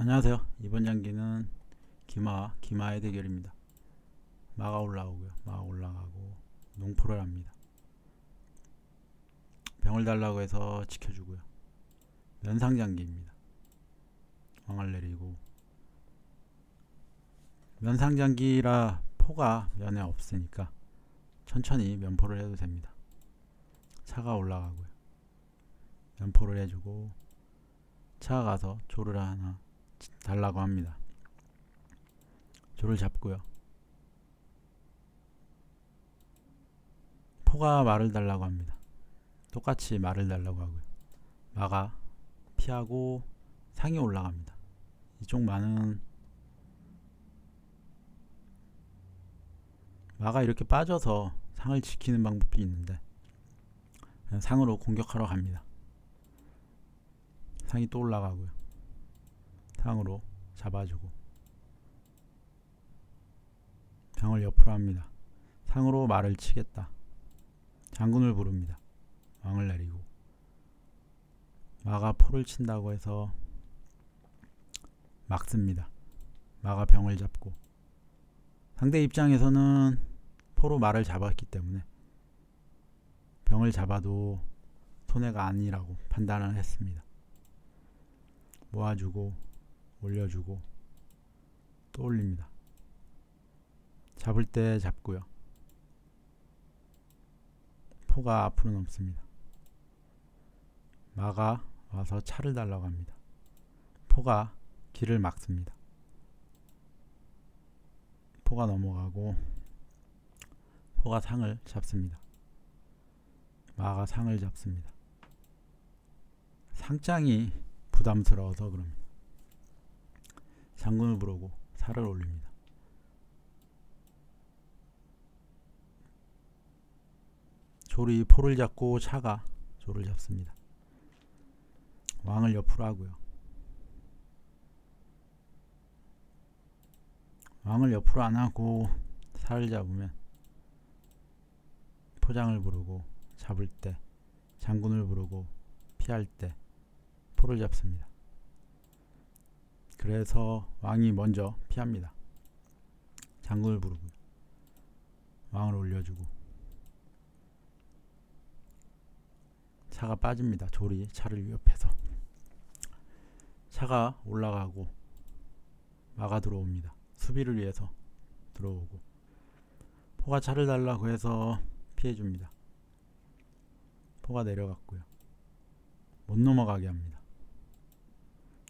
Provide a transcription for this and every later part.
안녕하세요. 이번 장기는 기마, 기마의 대결입니다. 마가 올라오고요. 마가 올라가고 농포를 합니다. 병을 달라고 해서 지켜주고요. 면상 장기입니다. 왕을 내리고 면상 장기라 포가 면에 없으니까 천천히 면포를 해도 됩니다. 차가 올라가고요. 면포를 해주고 차가 가서 조를 하나 달라고 합니다. 조를 잡고요. 포가 말을 달라고 합니다. 똑같이 말을 달라고 하고요. 마가 피하고 상이 올라갑니다. 이쪽 마는 마가 이렇게 빠져서 상을 지키는 방법도 있는데 상으로 공격하러 갑니다. 상이 또 올라가고요. 상으로 잡아주고 병을 옆으로 합니다. 상으로 말을 치겠다. 장군을 부릅니다. 왕을 내리고 마가 포를 친다고 해서 막습니다. 마가 병을 잡고 상대 입장에서는 포로 말을 잡았기 때문에 병을 잡아도 손해가 아니라고 판단을 했습니다. 모아주고 올려주고 또 올립니다. 잡을 때 잡고요. 포가 앞으로 넘습니다. 마가 와서 차를 달라고 합니다. 포가 길을 막습니다. 포가 넘어가고 포가 상을 잡습니다. 마가 상을 잡습니다. 상장이 부담스러워서 그럽니다. 장군을 부르고 살을 올립니다. 조리 포를 잡고 차가 조를 잡습니다. 왕을 옆으로 하고요. 왕을 옆으로 안 하고 살을 잡으면 포장을 부르고 잡을 때 장군을 부르고 피할 때 포를 잡습니다. 그래서 왕이 먼저 피합니다. 장군을 부르고 왕을 올려주고 차가 빠집니다. 조리 차를 위협해서 차가 올라가고 마가 들어옵니다. 수비를 위해서 들어오고 포가 차를 달라고 해서 피해줍니다. 포가 내려갔고요. 못 넘어가게 합니다.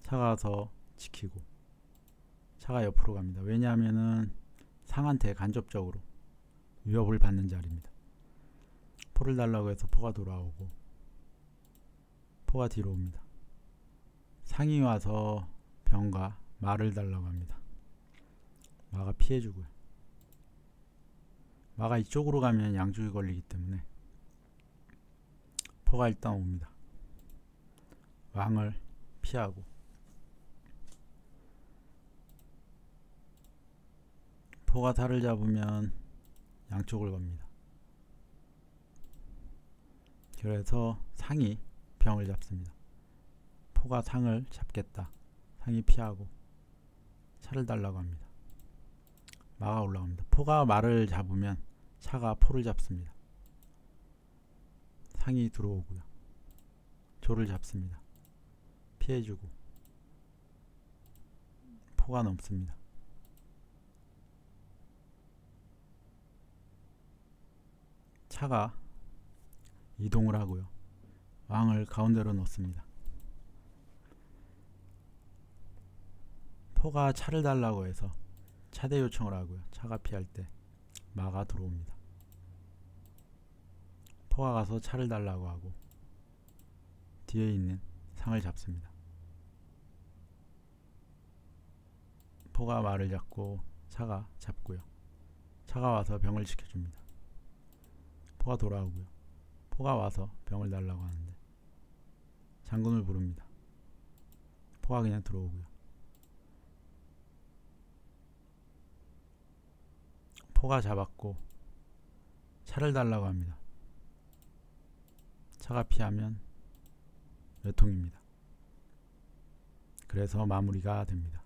차가 와서 지키고 차가 옆으로 갑니다. 왜냐하면은 상한테 간접적으로 위협을 받는 자리입니다. 포를 달라고 해서 포가 돌아오고 포가 뒤로 옵니다. 상이 와서 병과 말을 달라고 합니다. 마가 피해주고요. 마가 이쪽으로 가면 양쪽이 걸리기 때문에 포가 일단 옵니다. 왕을 피하고 포가 살을 잡으면 양쪽을 겁니다. 그래서 상이 병을 잡습니다. 포가 상을 잡겠다. 상이 피하고 차를 달라고 합니다. 마가 올라갑니다. 포가 말을 잡으면 차가 포를 잡습니다. 상이 들어오고요. 조를 잡습니다. 피해주고 포가 넘습니다. 차가 이동을 하고요. 왕을 가운데로 놓습니다. 포가 차를 달라고 해서 차대 요청을 하고요. 차가 피할 때 마가 들어옵니다. 포가 가서 차를 달라고 하고 뒤에 있는 상을 잡습니다. 포가 말을 잡고 차가 잡고요. 차가 와서 병을 지켜줍니다. 포가 돌아오고요. 포가 와서 병을 달라고 하는데 장군을 부릅니다. 포가 그냥 들어오고요. 포가 잡았고 차를 달라고 합니다. 차가 피하면 외통입니다. 그래서 마무리가 됩니다.